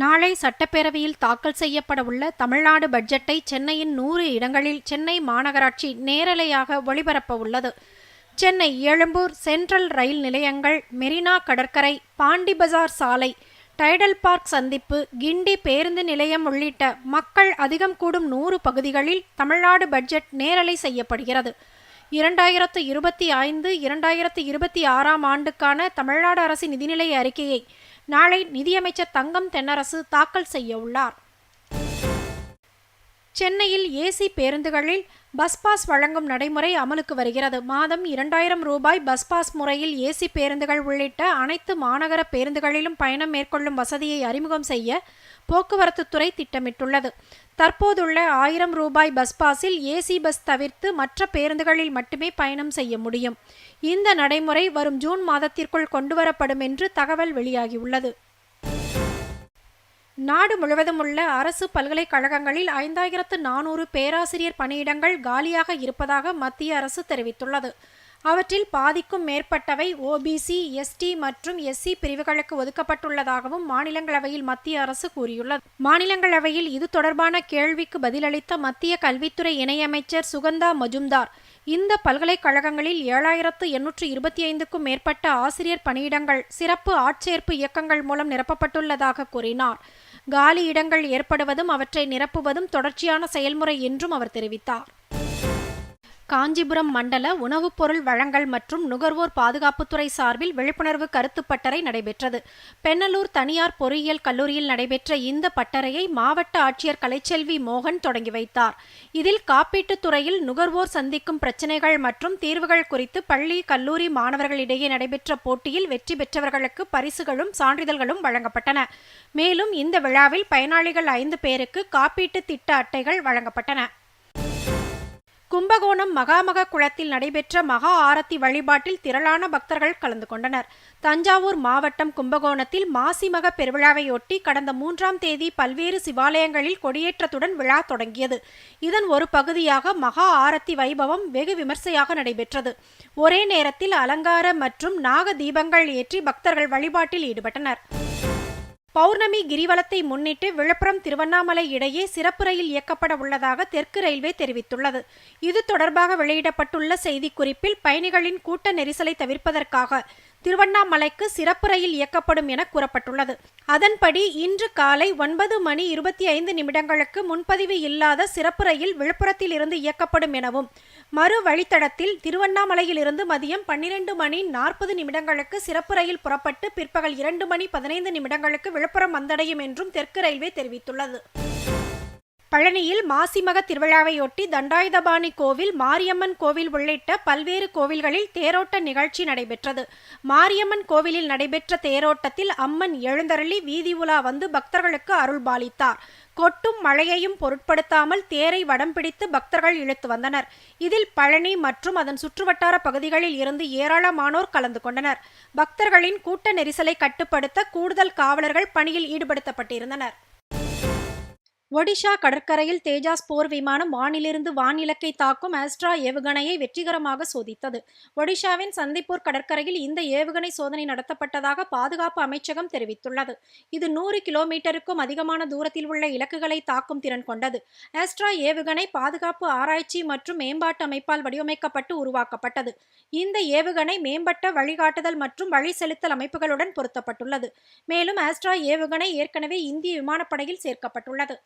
நாளை சட்டப்பேரவையில் தாக்கல் செய்யப்பட உள்ள தமிழ்நாடு பட்ஜெட்டை சென்னையின் நூறு இடங்களில் சென்னை மாநகராட்சி நேரலையாக ஒளிபரப்ப உள்ளது. சென்னை எழும்பூர் சென்ட்ரல் ரயில் நிலையங்கள் மெரினா கடற்கரை பாண்டி பஜார் சாலை டைடல் பார்க் சந்திப்பு கிண்டி பேருந்து நிலையம் உள்ளிட்ட மக்கள் அதிகம் கூடும் நூறு பகுதிகளில் தமிழ்நாடு பட்ஜெட் நேரலை செய்யப்படுகிறது. இரண்டாயிரத்து இருபத்தி ஐந்து இரண்டாயிரத்து இருபத்தி ஆறாம் ஆண்டுக்கான தமிழ்நாடு அரசின் நிதிநிலை அறிக்கையை நாளை நிதியமைச்சர் தங்கம் தென்னரசு தாக்கல் செய்ய உள்ளார். சென்னையில் ஏசி பேருந்துகளில் பஸ் பாஸ் வழங்கும் நடைமுறை அமலுக்கு வருகிறது. மாதம் இரண்டாயிரம் ரூபாய் பஸ் பாஸ் முறையில் ஏசி பேருந்துகள் உள்ளிட்ட அனைத்து மாநகர பேருந்துகளிலும் பயணம் மேற்கொள்ளும் வசதியை அறிமுகம் செய்ய போக்குவரத்துத்துறை திட்டமிட்டுள்ளது. தற்போதுள்ள ஆயிரம் ரூபாய் பஸ் பாஸில் ஏசி பஸ் தவிர்த்து மற்ற பேருந்துகளில் மட்டுமே பயணம் செய்ய முடியும். இந்த நடைமுறை வரும் ஜூன் மாதத்திற்குள் கொண்டுவரப்படும் என்று தகவல் வெளியாகியுள்ளது. நாடு முழுவதும் உள்ள அரசு பல்கலைக்கழகங்களில் ஐந்தாயிரத்து நானூறு பேராசிரியர் பணியிடங்கள் காலியாக இருப்பதாக மத்திய அரசு தெரிவித்துள்ளது. அவற்றில் பாதிக்கும் மேற்பட்டவை ஓபிசி எஸ்டி மற்றும் எஸ்சி பிரிவுகளுக்கு ஒதுக்கப்பட்டுள்ளதாகவும் மாநிலங்களவையில் மத்திய அரசு கூறியுள்ளது. மாநிலங்களவையில் இது தொடர்பான கேள்விக்கு பதிலளித்த மத்திய கல்வித்துறை இணையமைச்சர் சுகந்தா மஜும்தார் இந்த பல்கலைக்கழகங்களில் ஏழாயிரத்து எண்ணூற்று இருபத்தி ஐந்துக்கும் மேற்பட்ட ஆசிரியர் பணியிடங்கள் சிறப்பு ஆட்சேர்ப்பு இயக்கங்கள் மூலம் நிரப்பப்பட்டுள்ளதாக கூறினார். காலி இடங்கள் ஏற்படுவதும் அவற்றை நிரப்புவதும் தொடர்ச்சியான செயல்முறை என்றும் அவர் தெரிவித்தார். காஞ்சிபுரம் மண்டல உணவுப் பொருள் வழங்கல் மற்றும் நுகர்வோர் பாதுகாப்புத்துறை சார்பில் விழிப்புணர்வு கருத்து பட்டறை நடைபெற்றது. பெண்ணலூர் தனியார் பொறியியல் கல்லூரியில் நடைபெற்ற இந்த பட்டறையை மாவட்ட ஆட்சியர் கலைச்செல்வி மோகன் தொடங்கி வைத்தார். இதில் காப்பீட்டுத் துறையில் நுகர்வோர் சந்திக்கும் பிரச்சினைகள் மற்றும் தீர்வுகள் குறித்து பள்ளி கல்லூரி மாணவர்களிடையே நடைபெற்ற போட்டியில் வெற்றி பெற்றவர்களுக்கு பரிசுகளும் சான்றிதழ்களும் வழங்கப்பட்டன. மேலும் இந்த விழாவில் பயனாளிகள் ஐந்து பேருக்கு காப்பீட்டு திட்ட அட்டைகள் வழங்கப்பட்டன. கும்பகோணம் மகாமக குளத்தில் நடைபெற்ற மகா ஆரத்தி வழிபாட்டில் திரளான பக்தர்கள் கலந்து கொண்டனர். தஞ்சாவூர் மாவட்டம் கும்பகோணத்தில் மாசிமக பெருவிழாவையொட்டி கடந்த மூன்றாம் தேதி பல்வேறு சிவாலயங்களில் கொடியேற்றத்துடன் விழா தொடங்கியது. இதன் ஒரு பகுதியாக மகா ஆரத்தி வைபவம் வெகு விமர்சையாக நடைபெற்றது. ஒரே நேரத்தில் அலங்கார மற்றும் நாக தீபங்கள் ஏற்றி பக்தர்கள் வழிபாட்டில் ஈடுபட்டனர். பௌர்ணமி கிரிவலத்தை முன்னிட்டு விழுப்புரம் திருவண்ணாமலை இடையே சிறப்பு ரயில் இயக்கப்பட உள்ளதாக தெற்கு ரயில்வே தெரிவித்துள்ளது. இது தொடர்பாக வெளியிடப்பட்டுள்ள செய்திக்குறிப்பில் பயணிகளின் கூட்ட நெரிசலை தவிர்ப்பதற்காக திருவண்ணாமலைக்கு சிறப்பு ரயில் இயக்கப்படும் என கூறப்பட்டுள்ளது. அதன்படி இன்று காலை ஒன்பது மணி இருபத்தி ஐந்து நிமிடங்களுக்கு முன்பதிவு இல்லாத சிறப்பு ரயில் விழுப்புரத்தில் இருந்து இயக்கப்படும் எனவும் மறு வழித்தடத்தில் திருவண்ணாமலையிலிருந்து மதியம் பன்னிரண்டு மணி நாற்பது நிமிடங்களுக்கு சிறப்பு ரயில் புறப்பட்டு பிற்பகல் இரண்டு மணி பதினைந்து நிமிடங்களுக்கு விழுப்புரம் வந்தடையும் என்றும் தெற்கு ரயில்வே தெரிவித்துள்ளது. பழனியில் மாசிமக திருவிழாவையொட்டி தண்டாயுதபாணி கோவில் மாரியம்மன் கோவில் உள்ளிட்ட பல்வேறு கோவில்களில் தேரோட்ட நிகழ்ச்சி நடைபெற்றது. மாரியம்மன் கோவிலில் நடைபெற்ற தேரோட்டத்தில் அம்மன் எழுந்தருளி வீதி உலா வந்து பக்தர்களுக்கு அருள் பாலித்தார். கொட்டும் மழையையும் பொருட்படுத்தாமல் தேரை வடம் பிடித்து பக்தர்கள் இழுத்து வந்தனர். இதில் பழனி மற்றும் அதன் சுற்றுவட்டார பகுதிகளில் இருந்து ஏராளமானோர் கலந்து கொண்டனர். பக்தர்களின் கூட்ட நெரிசலை கட்டுப்படுத்த கூடுதல் காவலர்கள் பணியில் ஈடுபடுத்தப்பட்டிருந்தனர். ஒடிஷா கடற்கரையில் தேஜாஸ் போர் விமானம் வானிலிருந்து வானிலக்கை தாக்கும் ஆஸ்ட்ரா ஏவுகணையை வெற்றிகரமாக சோதித்தது. ஒடிஷாவின் சந்திப்பூர் கடற்கரையில் இந்த ஏவுகணை சோதனை நடத்தப்பட்டதாக பாதுகாப்பு அமைச்சகம் தெரிவித்துள்ளது. இது நூறு கிலோமீட்டருக்கும் அதிகமான தூரத்தில் உள்ள இலக்குகளை தாக்கும் திறன் கொண்டது. ஆஸ்ட்ரா ஏவுகணை பாதுகாப்பு ஆராய்ச்சி மற்றும் மேம்பாட்டு அமைப்பால் வடிவமைக்கப்பட்டு உருவாக்கப்பட்டது. இந்த ஏவுகணை மேம்பட்ட வழிகாட்டுதல் மற்றும் வழி செலுத்தல் அமைப்புகளுடன் பொருத்தப்பட்டுள்ளது. மேலும் ஆஸ்ட்ரா ஏவுகணை ஏற்கனவே இந்திய விமானப்படையில் சேர்க்கப்பட்டுள்ளது.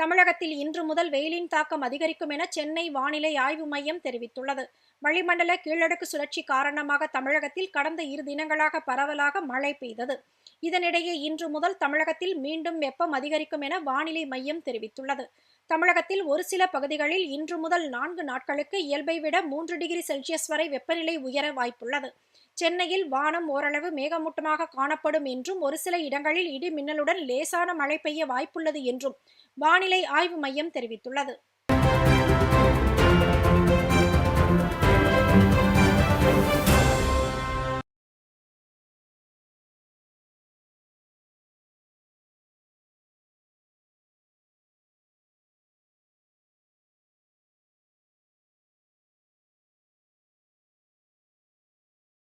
தமிழகத்தில் இன்று முதல் வெயிலின் தாக்கம் அதிகரிக்கும் என சென்னை வானிலை ஆய்வு மையம் தெரிவித்துள்ளது. வளிமண்டல கீழடுக்கு சுழற்சி காரணமாக தமிழகத்தில் கடந்த இரு தினங்களாக பரவலாக மழை பெய்தது. இதனிடையே இன்று முதல் தமிழகத்தில் மீண்டும் வெப்பம் அதிகரிக்கும் என வானிலை மையம் தெரிவித்துள்ளது. தமிழகத்தில் ஒரு சில பகுதிகளில் இன்று முதல் நான்கு நாட்களுக்கு இயல்பை விட மூன்று டிகிரி செல்சியஸ் வரை வெப்பநிலை உயர வாய்ப்புள்ளது. சென்னையில் வானம் ஓரளவு மேகமூட்டமாக காணப்படும் என்றும் ஒரு சில இடங்களில் இடி மின்னலுடன் லேசான மழை பெய்ய வாய்ப்புள்ளது என்றும் வானிலை ஆய்வு மையம் தெரிவித்துள்ளது.